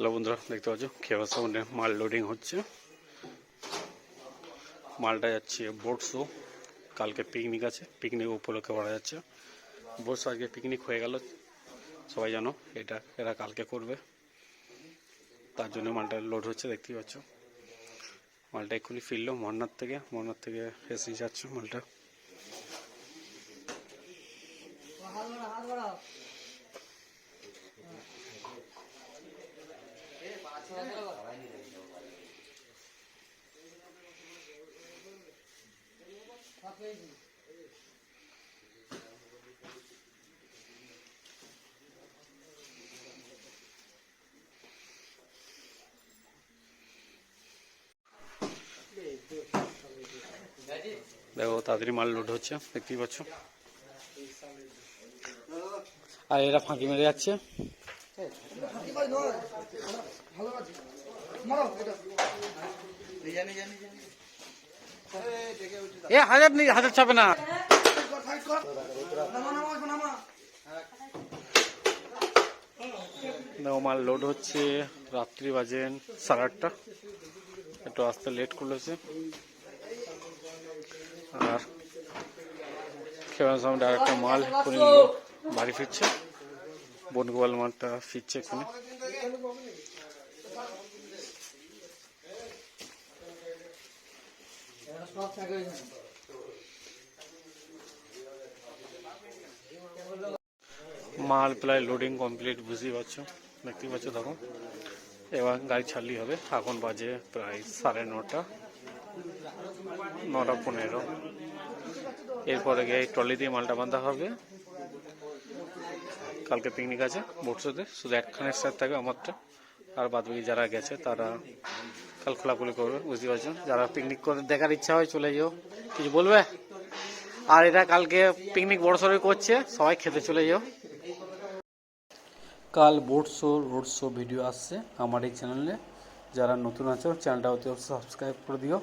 Hello বন্ধুরা, দেখতে পাচ্ছ? খেয়া সামনে মাল লোডিং হচ্ছে। মালটা যাচ্ছে বোট শো কালকে পিকনিক আছে পিকনিক উপলক্ষে করা যাচ্ছে। বোট শো আজকে পিকনিক হয়ে গেল। সবাই জানো, এটা এরা কালকে করবে। তার জন্য মালটা লোড হচ্ছে, দেখতেই পাচ্ছ। মালটা এক্ষুনি ফিরলো মন্নার থেকে। মন্নার থেকে এসে যাচ্ছে মালটা। দেখো তাড়াতাড়ি মাল লোড হচ্ছে দেখতেই পাচ্ছ। আর এরা ফাঁকি মেরে যাচ্ছে। এ, হাজার নেই হাজার ছাপে না। মাল লোড হচ্ছে, রাত্রি বাজেন সাড়ে আটটা। একটু আসতে লেট করলেছে। আর সেখানে সামনে আরেকটা মাল করে বাড়ি ফিরছে। বনগোয়াল মালটা ফিরছে এখানে মাল প্রায় লোডিং কমপ্লিট বুঝতেই পারছ? দেখতেই পাচ্ছ, দেখো। এবার গাড়ি ছাড়লেই হবে। এখন বাজে প্রায় সাড়ে নটা নটা পনেরো। এরপরে গিয়ে ট্রলি দিয়ে মালটা বাঁধা হবে। কালকে পিকনিক আছে বোটসোতে শুধু একখানের সাথে থাকবে আমারটা। আর বাদ বাকি যারা গেছে, তারা কাল খোলাখুলি করবে, বুঝতে পারছ যারা পিকনিক করে দেখার ইচ্ছা হয়, চলে যেও। কিছু বলবে? আর এটা কালকে পিকনিক বড় করছে, সবাই খেতে চলে যাও। কাল boat show road show video আসছে আমার এই চ্যানেলে যারা নতুন আছো চ্যানেলটা অতি সাবস্ক্রাইব করে দিও।